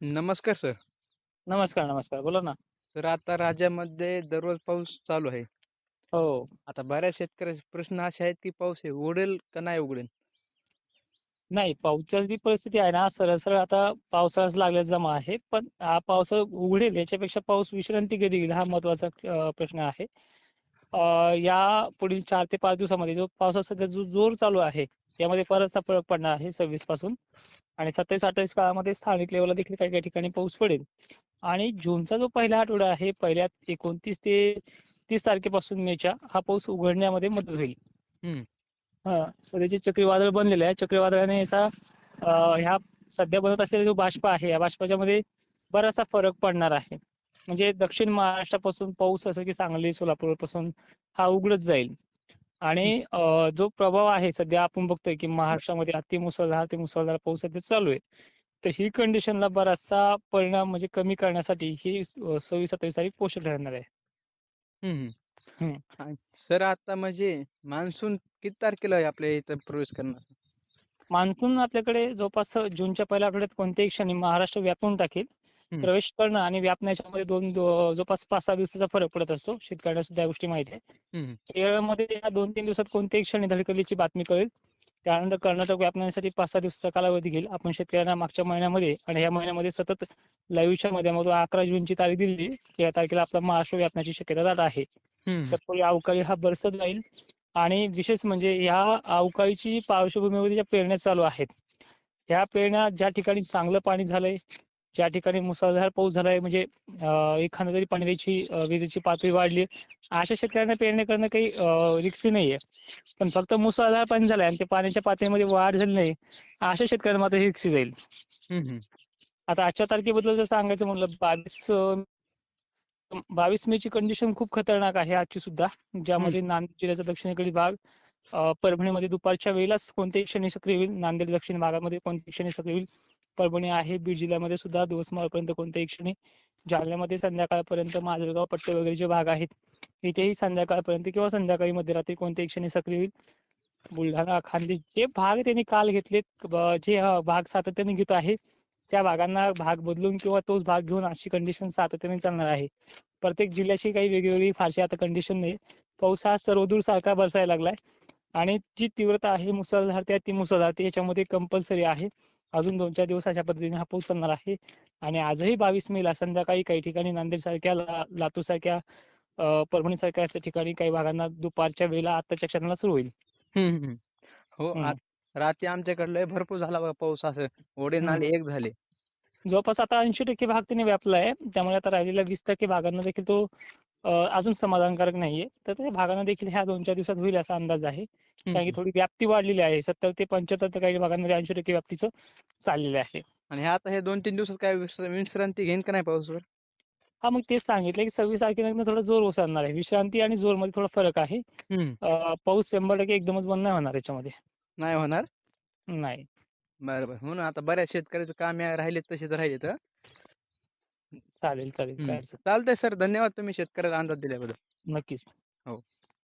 नमस्कार सर. नमस्कार नमस्कार. बोला ना. तर आता राज्यामध्ये दररोज पाऊस चालू आहे. हो. आता बऱ्याच शेतकऱ्याचे प्रश्न असे आहेत की पाऊस हे उघडेल का नाही उघडेल? नाही पावसाची जी परिस्थिती आहे ना सरळ सरळ आता पावसाळाच लागलेला जमा आहे. पण हा पाऊस उघडेल याच्यापेक्षा पाऊस विश्रांती कधी घेईल हा महत्त्वाचा प्रश्न आहे. या पुढील चार ते पाच दिवसामध्ये जो पावसाचा सध्या जो जोर चालू आहे यामध्ये बराचसा फरक पडणार आहे सव्वीसपासून. आणि सत्तावीस अठ्ठावीस काळामध्ये स्थानिक लेवलला देखील काही काही ठिकाणी पाऊस पडेल. आणि जूनचा जो पहिला आठवडा आहे पहिल्या एकोणतीस ते तीस तारखेपासून मेच्या हा पाऊस उघडण्यामध्ये मदत होईल. हा सध्याचे चक्रीवादळ बनलेले आहे. चक्रीवादळाने याचा ह्या सध्या बनत असलेला जो बाष्प आहे या बाष्पाच्या मध्ये बराचसा फरक पडणार आहे. म्हणजे दक्षिण महाराष्ट्रापासून पाऊस असं की सांगली सोलापूरपासून हा उघडत जाईल. आणि जो प्रभाव आहे सध्या आपण बघतोय की महाराष्ट्रामध्ये अति मुसळधार अति मुसळधार पाऊस सध्या चालू आहे. तर ही कंडिशनला बराचसा परिणाम म्हणजे कमी करण्यासाठी ही सव्वीस सत्तावीस तारीख पोषक ठरणार आहे. सर आता म्हणजे मान्सून किती तारखेला आहे आपल्या इथं प्रवेश करणार? मान्सून आपल्याकडे जवळपास जूनच्या पहिल्या आठवड्यात कोणत्याही क्षणी महाराष्ट्र व्यापून टाकेल. प्रवेश करणं आणि व्यापण्याच्या मध्ये दोन जवळपास पाच सहा दिवसाचा फरक पडत असतो. शेतकऱ्यांना सुद्धा या गोष्टी माहिती आहे. केरळमध्ये या दोन तीन दिवसात कोणत्याही क्षणी धडकलीची बातमी कळेल. त्यानंतर कर्नाटक व्यापण्यासाठी पाच सहा दिवसाचा कालावधी घेईल. आपण शेतकऱ्यांना मागच्या महिन्यामध्ये आणि या महिन्यामध्ये सतत लाईव्हच्या माध्यमातून अकरा जूनची तारीख दिली की या तारखेला आपला महाराष्ट्र व्यापण्याची शक्यता आहे. तर तो या अवकाळी हा बरसत जाईल आणि विशेष म्हणजे या अवकाळीची पार्श्वभूमीवर ज्या पेरण्या चालू आहेत ह्या पेरण्या ज्या ठिकाणी चांगलं पाणी झालंय ज्या ठिकाणी मुसळधार पाऊस झालाय म्हणजे एखाद्या तरी पाण्याची विहिरीची पातळी वाढली अशा शेतकऱ्यांना पेरणी करणं काही रिक्सी नाहीये. पण फक्त मुसळधार पाणी झालंय आणि ते पाण्याच्या पातळीमध्ये वाढ झाली नाही अशा शेतकऱ्यांना मात्र ही रिक्सी जाईल. आता आजच्या तारखेबद्दल जर सांगायचं म्हणलं बावीस बावीस मे ची कंडिशन खूप खतरनाक आहे आजची सुद्धा ज्यामध्ये नांदेड जिल्ह्याचा दक्षिणेकडील भाग परभणीमध्ये दुपारच्या वेळेलाच कोणत्याही क्षणी सक्रिय होईल. नांदेड दक्षिण भागामध्ये कोणत्याही क्षणी सक्रिय होईल. परभणी आहे. बीड जिल्ह्यामध्ये सुद्धा दिवसभरापर्यंत कोणत्याही क्षणी जालन्यामध्ये संध्याकाळपर्यंत माजलगाव पट्टे वगैरे जे भाग आहेत इथेही संध्याकाळपर्यंत किंवा संध्याकाळी मध्यरात्री कोणत्याही क्षणी सक्रिय होईल. बुलढाणा खानदेश जे भाग त्यांनी काल घेतलेत जे भाग सातत्याने घेत आहे त्या भागांना भाग बदलून किंवा तोच भाग घेऊन अशी कंडिशन सातत्याने चालणार आहे. प्रत्येक जिल्ह्याची काही वेगवेगळी फारशी आता कंडिशन नाही. पाऊस हा सर्वदूर सारखा बरसायला लागलाय. आणि जी तीव्रता आहे मुसळधार त्या ती मुसळधार ती याच्यामध्ये कंपल्सरी आहे. अजून दोन चार दिवस अशा पद्धतीने हा पाऊस चालणार आहे. आणि आजही बावीस मेला संध्याकाळी काही ठिकाणी नांदेड सारख्या लातूर सारख्या परभणी सारख्या अशा ठिकाणी काही भागांना दुपारच्या वेळेला आताच्या क्षणाला सुरू होईल. हो रात्री आमच्याकडे लय भरपूर झाला बघा पाऊस असं. ओढे नाले एक झाले. जवळपास आता ऐंशी टक्के भाग त्याने व्यापला आहे त्यामुळे आता राहिलेल्या वीस टक्के भागांना देखील तो अजून समाधानकारक नाहीये. तर त्या भागांना देखील ह्या दोन चार दिवसात होईल असा अंदाज आहे. कारण की थोडी व्याप्ती वाढलेली आहे. सत्तर ते पंच्याहत्तर काही भागांमध्ये ऐंशी टक्के व्याप्तीचं चाललेलं आहे. आणि हे आता हे दोन तीन दिवसात काय विश्र- विश्रांती घेईन का नाही पाऊसवर? हा मग तेच सांगितलं की सव्वीस तारखेनंतर थोडा जोर ओसरणार आहे. विश्रांती आणि जोरमध्ये थोडा फरक आहे. पाऊस शंभर टक्के एकदमच बंद नाही होणार याच्यामध्ये. नाही होणार? नाही. बरं बरं. म्हणून आता बऱ्याच शेतकऱ्याचं काम राहिलेत तसेच राहिलेत हं. चालेल चालेल. काय. अडचण चालतंय सर. धन्यवाद तुम्ही शेतकऱ्याला अंदाज दिल्याबद्दल. नक्कीच. हो.